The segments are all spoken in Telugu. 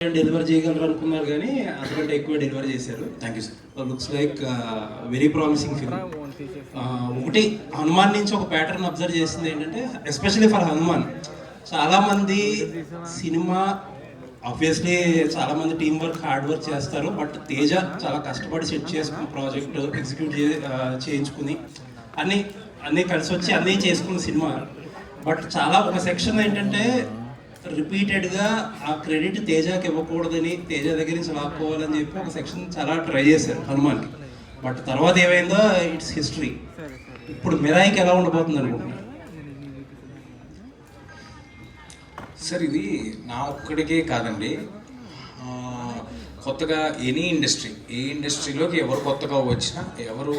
డెలివరీ చేయగలరు అనుకున్నారు కానీ అంతకంటే ఎక్కువ డెలివరీ చేశారు. Thank you sir looks like very promising film ఒకటి హనుమాన్ నుంచి ఒక ప్యాటర్న్ అబ్జర్వ్ చేసింది ఏంటంటే ఎస్పెషల్లీ ఫర్ హనుమాన్. చాలా మంది సినిమా ఆబ్వియస్లీ చాలా మంది టీం వర్క్ హార్డ్ వర్క్ చేస్తారు బట్ తేజ చాలా కష్టపడి సెట్ చేసుకుని ప్రాజెక్ట్ ఎగ్జిక్యూట్ చేయించుకుని అన్ని అన్నీ కలిసి వచ్చి అన్నీ చేసుకున్న సినిమా. బట్ చాలా ఒక సెక్షన్ ఏంటంటే రిపీటెడ్గా ఆ క్రెడిట్ తేజాకి ఇవ్వకూడదని తేజ దగ్గర నుంచి లాక్కోవాలని చెప్పి ఒక సెక్షన్ చాలా ట్రై చేశారు హనుమాన్కి. బట్ తర్వాత ఏమైందో ఇట్స్ హిస్టరీ ఇప్పుడు మిరాయికి ఎలా ఉండబోతుంది అనుకుంటున్నాను సార్ ఇది నా ఒక్కడికే కాదండి. కొత్తగా ఎనీ ఇండస్ట్రీ ఏ ఇండస్ట్రీలోకి ఎవరు కొత్తగా వచ్చినా ఎవరు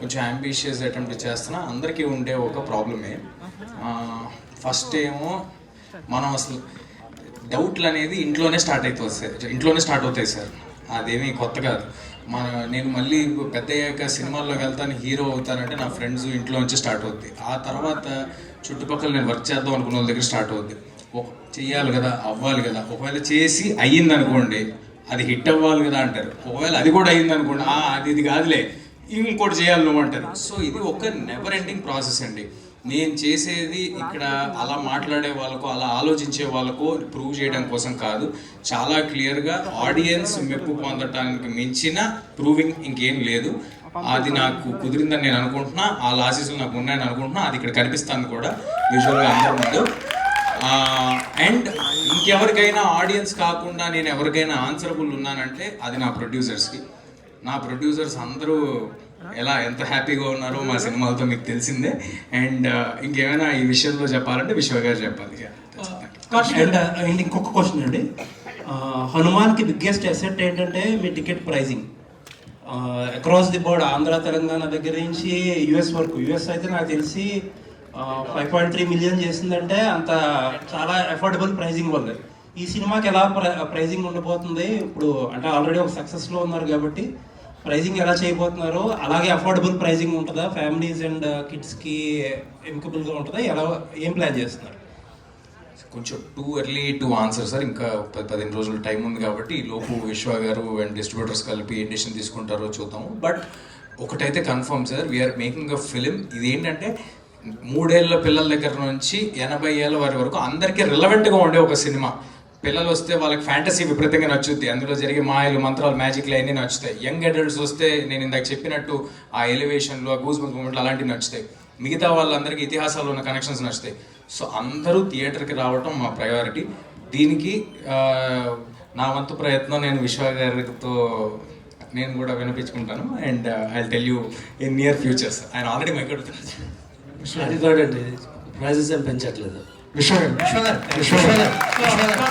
కొంచెం అంబిషియస్ అటెంప్ట్ చేస్తున్నా అందరికీ ఉండే ఒక ప్రాబ్లమే ఫస్ట్ ఏమో మనం అసలు డౌట్లు అనేది ఇంట్లోనే స్టార్ట్ అవుతుంది సార్. ఇంట్లోనే స్టార్ట్ అవుతాయి సార్. అదేమీ కొత్త కాదు. మన నేను మళ్ళీ పెద్ద అయ్యాక సినిమాల్లోకి వెళ్తాను హీరో అవుతానంటే నా ఫ్రెండ్స్ ఇంట్లో నుంచి స్టార్ట్ అవుద్ది. ఆ తర్వాత చుట్టుపక్కల నేను వర్క్ చేద్దాం అనుకున్న వాళ్ళ దగ్గర స్టార్ట్ అవుద్ది. ఒక చెయ్యాలి కదా అవ్వాలి కదా. ఒకవేళ చేసి అయ్యింది అనుకోండి అది హిట్ అవ్వాలి కదా అంటారు. ఒకవేళ అది కూడా అయ్యింది అనుకోండి అది ఇది కాదులే. ఇంకోటి చేయాలి నువ్వు అంటారు సో ఇది ఒక నెవర్ ఎండింగ్ ప్రాసెస్ అండి. నేను చేసేది ఇక్కడ అలా మాట్లాడే వాళ్ళకు అలా ఆలోచించే వాళ్ళకు ప్రూవ్ చేయడం కోసం కాదు. చాలా క్లియర్గా ఆడియన్స్ మెప్పు పొందటానికి మించిన ప్రూవింగ్ ఇంకేం లేదు. అది నాకు కుదిరిందని నేను అనుకుంటున్నా. ఆ లాసెస్లు నాకు ఉన్నాయని అనుకుంటున్నా. అది ఇక్కడ కనిపిస్తాను కూడా విజువల్గా అందరి ముందు. అండ్ ఇంకెవరికైనా ఆడియన్స్ కాకుండా నేను ఎవరికైనా ఆన్సరబుల్ ఉన్నానంటే అది నా ప్రొడ్యూసర్స్కి నా ప్రొడ్యూసర్స్ అందరూ ఎలా ఎంత హ్యాపీగా ఉన్నారో మా సినిమాలతో మీకు తెలిసిందే. అండ్ ఇంకేమైనా ఈ విషయంలో చెప్పాలంటే విశ్వ గారు చెప్పాలి. అండ్ అండ్ ఇంకొక క్వశ్చన్ అండి. హనుమాన్కి బిగ్గెస్ట్ అసెట్ ఏంటంటే మీ ticket pricing across the board Andhra Telangana దగ్గర నుంచి యుఎస్ వరకు. యుఎస్ అయితే నాకు తెలిసి ఫైవ్ పాయింట్ త్రీ మిలియన్ చేసిందంటే అంత చాలా అఫోర్డబుల్ ప్రైజింగ్ వల్ల. ఈ సినిమాకి ఎలా ప్రైజింగ్ ఉండబోతుంది? ఇప్పుడు అంటే ఆల్రెడీ ఒక సక్సెస్లో ఉన్నారు కాబట్టి ప్రైజింగ్ ఎలా చేయబోతున్నారు అలాగే అఫోర్డబుల్ ప్రైజింగ్ ఉంటుందా? ఫ్యామిలీస్ అండ్ కిడ్స్కి ఎమికబుల్గా ఉంటుందా? ఎలా ఏం ప్లాన్ చేస్తున్నారు? కొంచెం too early to answer sir ఇంకా పది పదిహేను రోజులు టైం ఉంది కాబట్టి లోపు విశ్వ గారు అండ్ డిస్ట్రిబ్యూటర్స్ కలిపి ఏ డిసిషన్ తీసుకుంటారో చూద్దాము. బట్ ఒకటైతే confirm sir we are making a film ఇది ఏంటంటే మూడేళ్ళ పిల్లల దగ్గర నుంచి ఎనభై ఏళ్ళ వారి వరకు అందరికీ రిలవెంట్గా ఉండే ఒక సినిమా. పిల్లలు వస్తే వాళ్ళకి ఫ్యాంటసీ విపరీతంగా నచ్చుద్ది. అందులో జరిగే మాయలు మంత్రాలు మ్యాజిక్లు అన్నీ నచ్చుతాయి. యంగ్ అడల్ట్స్ వస్తే నేను ఇందాక చెప్పినట్టు ఆ ఎలివేషన్లు ఆ గూస్ మూమెంట్లు అలాంటివి నచ్చుతాయి. మిగతా వాళ్ళందరికీ ఇతిహాసాలు ఉన్న కనెక్షన్స్ నచ్చుతాయి. సో అందరూ థియేటర్కి రావటం మా ప్రయారిటీ దీనికి నా వంతు ప్రయత్నం నేను విశ్వ గారితో నేను కూడా వినిపించుకుంటాను. And I tell you in near futures ఆయన ఆల్రెడీ మైకెడుతున్నాను అది కూడా అండి ప్రైజెస్ ఏం పెంచట్లేదు. విశ్వగారు విశ్వగారు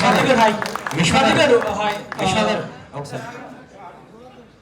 সাদিকের ভাই সাদিকের হয়। সাদের